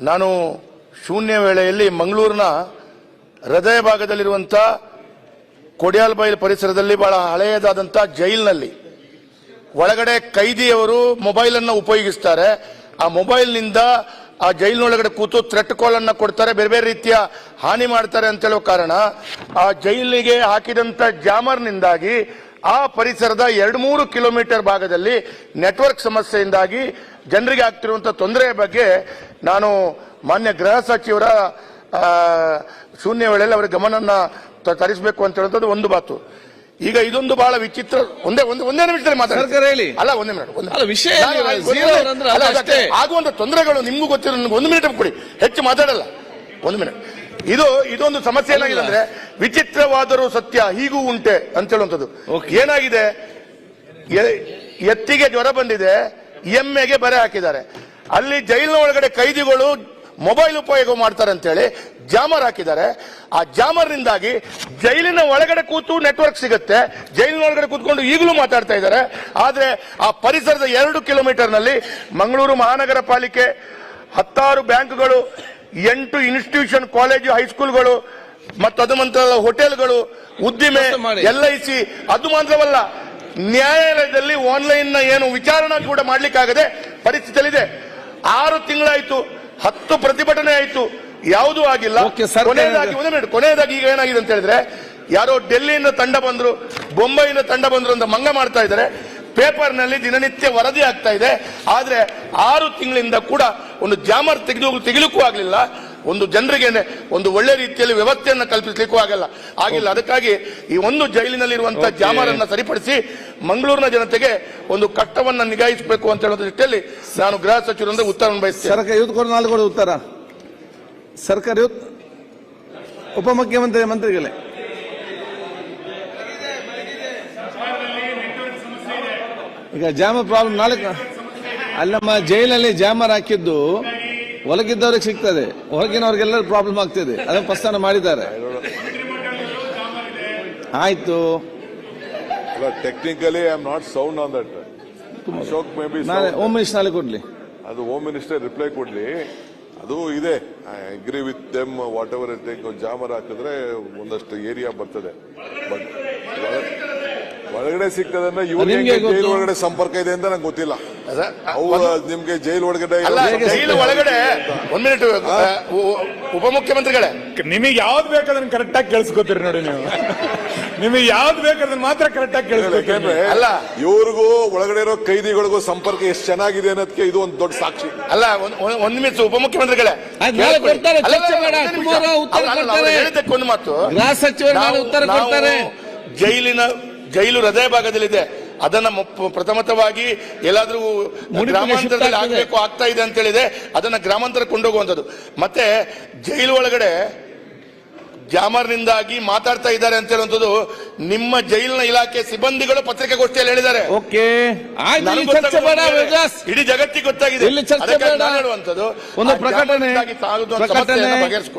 ನಾನು ಶೂನ್ಯ ವೇಳೆಯಲ್ಲಿ ಮಂಗಳೂರಿನ ಹೃದಯ ಭಾಗದಲ್ಲಿರುವಂಥ ಕೊಡಿಯಾಲ್ಬೈಲ್ ಪರಿಸರದಲ್ಲಿ ಬಹಳ ಹಳೆಯದಾದಂಥ ಜೈಲಿನಲ್ಲಿ ಒಳಗಡೆ ಕೈದಿಯವರು ಮೊಬೈಲ್ ಅನ್ನು ಉಪಯೋಗಿಸ್ತಾರೆ. ಆ ಮೊಬೈಲ್ನಿಂದ ಆ ಜೈಲಿನೊಳಗಡೆ ಕೂತು ಥ್ರೆಟ್ ಕಾಲ್ ಅನ್ನ ಕೊಡ್ತಾರೆ. ಬೇರೆ ಬೇರೆ ರೀತಿಯ ಹಾನಿ ಮಾಡ್ತಾರೆ ಅಂತ ಹೇಳೋ ಕಾರಣ ಆ ಜೈಲಿಗೆ ಹಾಕಿದಂತ ಜಾಮರ್ನಿಂದಾಗಿ ಆ ಪರಿಸರದ ಎರಡು ಮೂರು ಕಿಲೋಮೀಟರ್ ಭಾಗದಲ್ಲಿ ನೆಟ್ವರ್ಕ್ ಸಮಸ್ಯೆಯಿಂದಾಗಿ ಜನರಿಗೆ ಆಗ್ತಿರುವಂಥ ತೊಂದರೆಯ ಬಗ್ಗೆ ನಾನು ಮಾನ್ಯ ಗೃಹ ಸಚಿವರ ಶೂನ್ಯ ವೇಳೆಯಲ್ಲಿ ಅವರ ಗಮನನ್ನ ತ- ತರಿಸಬೇಕು ಅಂತ ಹೇಳುವಂಥದ್ದು ಒಂದು ಮಾತು ಈಗ ಇದೊಂದು ಬಹಳ ವಿಚಿತ್ರ ಒಂದೇ ಒಂದು ಒಂದೇ ನಿಮಿಷದಲ್ಲಿ ಮಾತಾಡಿ. ಅಲ್ಲ ಒಂದೇ ಮಿನಿಟ್. ಆಗುವಂತ ತೊಂದರೆಗಳು ನಿಮ್ಗೂ ಗೊತ್ತಿರೋ ಒಂದು ಮಿನಿಟ್ ಕೊಡಿ. ಹೆಚ್ಚು ಮಾತಾಡಲ್ಲ. ಒಂದು ಮಿನಿಟ್ ಇದು ಇದೊಂದು ಸಮಸ್ಯೆ ಏನಾಗಿದೆ ಅಂದ್ರೆ ವಿಚಿತ್ರವಾದರೂ ಸತ್ಯ ಹೀಗೂ ಉಂಟೆ ಅಂತ ಹೇಳುವಂಥದ್ದು. ಏನಾಗಿದೆ? ಎತ್ತಿಗೆ ಜ್ವರ ಬಂದಿದೆ ಎಮ್ಮೆಗೆ ಬರೆ ಹಾಕಿದ್ದಾರೆ. ಅಲ್ಲಿ ಜೈಲಿನ ಒಳಗಡೆ ಕೈದಿಗಳು ಮೊಬೈಲ್ ಉಪಯೋಗ ಮಾಡ್ತಾರೆ ಅಂತೇಳಿ ಜಾಮರ್ ಹಾಕಿದ್ದಾರೆ. ಆ ಜಾಮರ್ನಿಂದಾಗಿ ಜೈಲಿನ ಒಳಗಡೆ ಕೂತು ನೆಟ್ವರ್ಕ್ ಸಿಗುತ್ತೆ. ಜೈಲಿನ ಒಳಗಡೆ ಕೂತ್ಕೊಂಡು ಈಗಲೂ ಮಾತಾಡ್ತಾ ಇದ್ದಾರೆ. ಆದ್ರೆ ಆ ಪರಿಸರದ ಎರಡು ಕಿಲೋಮೀಟರ್ನಲ್ಲಿ ಮಂಗಳೂರು ಮಹಾನಗರ ಪಾಲಿಕೆ ಹತ್ತಾರು ಬ್ಯಾಂಕ್ಗಳು ಎಂಟು ಇನ್ಸ್ಟಿಟ್ಯೂಷನ್ ಕಾಲೇಜು ಹೈಸ್ಕೂಲ್ಗಳು ಮತ್ತು ಅದು ನಂತರ ಹೋಟೆಲ್ಗಳು ಉದ್ದಿಮೆ. ಎಲ್ ಐ ಸಿ ಅದು ಮಾತ್ರವಲ್ಲ ನ್ಯಾಯಾಲಯದಲ್ಲಿ ಆನ್ಲೈನ್ನ ಏನು ವಿಚಾರಣೆ ಕೂಡ ಮಾಡ್ಲಿಕ್ಕಾಗದೆ ಪರಿಸ್ಥಿತಿಯಲ್ಲಿದೆ. ಆರು ತಿಂಗಳಾಯ್ತು ಹತ್ತು ಪ್ರತಿಭಟನೆ ಆಯ್ತು ಯಾವುದೂ ಆಗಿಲ್ಲ. ಕೊನೆಯದಾಗಿ ಒಂದು ಕೊನೆಯದಾಗಿ ಈಗ ಏನಾಗಿದೆ ಅಂತ ಹೇಳಿದ್ರೆ ಯಾರೋ ಡೆಲ್ಲಿಯಿಂದ ತಂಡ ಬಂದ್ರು ಬೊಂಬೈಯಿಂದ ತಂಡ ಬಂದ್ರು ಅಂತ ಮಂಗ ಮಾಡ್ತಾ ಇದ್ದಾರೆ. ಪೇಪರ್ನಲ್ಲಿ ದಿನನಿತ್ಯ ವರದಿ ಆಗ್ತಾ ಇದೆ. ಆದ್ರೆ ಆರು ತಿಂಗಳಿಂದ ಕೂಡ ಒಂದು ಜಾಮರ್ ತೆಗೆದು ತೆಗಿಲಿಕ್ಕೂ ಆಗ್ಲಿಲ್ಲ. ಒಂದು ಜನರಿಗೆ ಒಂದು ಒಳ್ಳೆ ರೀತಿಯಲ್ಲಿ ವ್ಯವಸ್ಥೆಯನ್ನು ಕಲ್ಪಿಸಲಿಕ್ಕೂ ಆಗಲ್ಲ. ಆಗಿಲ್ಲ. ಅದಕ್ಕಾಗಿ ಈ ಒಂದು ಜೈಲಿನಲ್ಲಿರುವಂತಹ. ಜಾಮರನ್ನ ಸರಿಪಡಿಸಿ ಮಂಗಳೂರಿನ ಜನತೆಗೆ ಒಂದು ಕಟ್ಟವನ್ನು ನಿಗಾಯಿಸಬೇಕು ಅಂತ ಹೇಳೋದ್ರ ನಿಟ್ಟಲ್ಲಿ ನಾನು ಗೃಹ ಸಚಿವರಿಂದ ಉತ್ತರವನ್ನು ಬಯಸ್ತೇನೆ ಉತ್ತರ. ಸರ್ಕಾರ ಉಪಮುಖ್ಯಮಂತ್ರಿ ಮಂತ್ರಿಗಳೇ. ಈಗ ಜಾಮ ಪ್ರಾಬ್ಲಮ್ ನಾಲ್ಕು ಅಲ್ಲಮ್ಮ ಜೈಲಲ್ಲಿ ಜಾಮರ್ ಹಾಕಿದ್ದು ಒಳಗಿದ್ದವ್ರಿಗೆ ಸಿಗ್ತದೆ. ಹೊರಗಿನವ್ರಿಗೆಲ್ಲರೂ ಪ್ರಾಬ್ಲಮ್ ಆಗ್ತಿದೆ. ಅದನ್ನು ಪ್ರಸ್ಥಾನ ಮಾಡಿದ್ದಾರೆ. ಆಯ್ತು. Technically I am not sound on that Ashok maybe ನಾಳೆ ಹೋಮ್ ಮಿನಿಸ್ಟರ್ ನಾಳೆ ಕೊಡ್ಲಿ. ಅದು ಹೋಮ್ ಮಿನಿಸ್ಟರ್ ರಿಪ್ಲೈ ಕೊಡ್ಲಿ. ಅದು ಇದೆ. I agree with them whatever jammer ಹಾಕಿದ್ರೆ ಒಂದಷ್ಟು ಏರಿಯಾ ಬರ್ತದೆ. ಬಟ್ ಒಳಗಡೆ ಸಿಕ್ಕದನ್ನ ಇವ್ರಿಗೆ ನಿಮ್ಗೆ ಹೆಂಗೆ ಗೊತ್ತು? ಜೈಲ್ ಒಳಗಡೆ ಸಂಪರ್ಕ ಇದೆ ಅಂತ ನಂಗೆ ಗೊತ್ತಿಲ್ಲ ಅವು ನಿಮ್ಗೆ ಜೈಲ್ ಒಳಗಡೆ ಅಲ್ಲ ಜೈಲು? ಒಳಗಡೆ ಒಂದ್ ಮಿನಿಟ್ ಉಪಮುಖ್ಯಮಂತ್ರಿಗಳೇ ನಿಮಗೆ ಯಾವ್ದು ಬೇಕಾದ್ರೆ ಕರೆಕ್ಟ್ ಆಗಿ ಕೇಳಿಸ್ಕೊತೀರಿ ನೋಡಿ ನೀವು ನಿಮಗೆ ಯಾವ್ದು ಬೇಕಾದ್ರೆ ಮಾತ್ರ ಕರೆಕ್ಟ್ ಆಗಿ ಕೇಳಿಸ್ಕೊತೀರಿ ಯಾಕೆಂದ್ರೆ ಅಲ್ಲ. ಇವ್ರಿಗೂ ಒಳಗಡೆ ಇರೋ ಕೈದಿಗಳಿಗೂ ಸಂಪರ್ಕ ಎಷ್ಟು ಚೆನ್ನಾಗಿದೆ ಅನ್ನೋದಕ್ಕೆ ಇದು ಒಂದು ದೊಡ್ಡ ಸಾಕ್ಷಿ ಅಲ್ಲ ಒಂದ್- ಒಂದ್- ಒಂದ್ ನಿಮಿಷ ಉಪಮುಖ್ಯಮಂತ್ರಿಗಳೇ ಆಯ್ತು, ನಾಳೆ ಕೇಳ್ಕೊಳ್ಳಿ. ಕೊಡ್ತಾರೆ, ಅಲ್ಲ, ಅಲ್ಲ, ಬೇಡ, ಒಂದೇ ನಿಮಿಷ. tomorrow ಉತ್ತರ ಅಲ್ಲ, ಅಲ್ಲ, ಕೊಡ್ತಾರೆ. ಅವ್ರು ಹೇಳಿದ್ದಕ್ಕೆ ಒಂದು ಮಾತು ಗೃಹ ಸಚಿವರು ನಾಳೆ ನಾವು- ಉತ್ತರ ನಾವು ಕೊಡ್ತಾರೆ ಜೈಲಿನ ಜೈಲು ಹೃದಯ ಭಾಗದಲ್ಲಿದೆ. ಅದನ್ನ ಪ್ರಥಮತವಾಗಿ ಎಲ್ಲಾದ್ರೂ ಗ್ರಾಮಾಂತರದಲ್ಲಿ ಆಗಬೇಕು ಆಗ್ತಾ ಇದೆ ಅಂತ ಹೇಳಿದೆ ಅದನ್ನ ಗ್ರಾಮಾಂತರ ಕೊಂಡೋಗುವಂಥದ್ದು. ಮತ್ತೆ ಜೈಲು ಒಳಗಡೆ ಜಾಮರ್ನಿಂದಾಗಿ ಮಾತಾಡ್ತಾ ಇದ್ದಾರೆ ಅಂತ ಹೇಳುವಂಥದ್ದು ನಿಮ್ಮ ಜೈಲಿನ ಇಲಾಖೆ ಸಿಬ್ಬಂದಿಗಳು ಪತ್ರಿಕಾಗೋಷ್ಠಿಯಲ್ಲಿ ಹೇಳಿದ್ದಾರೆ. ಇಡೀ ಜಗತ್ತಿಗೆ ಗೊತ್ತಾಗಿದೆ. ಹೇಳುವಂಥದ್ದು ಬಗೆಹರಿಸ್ಕೊಳ್ಳಿ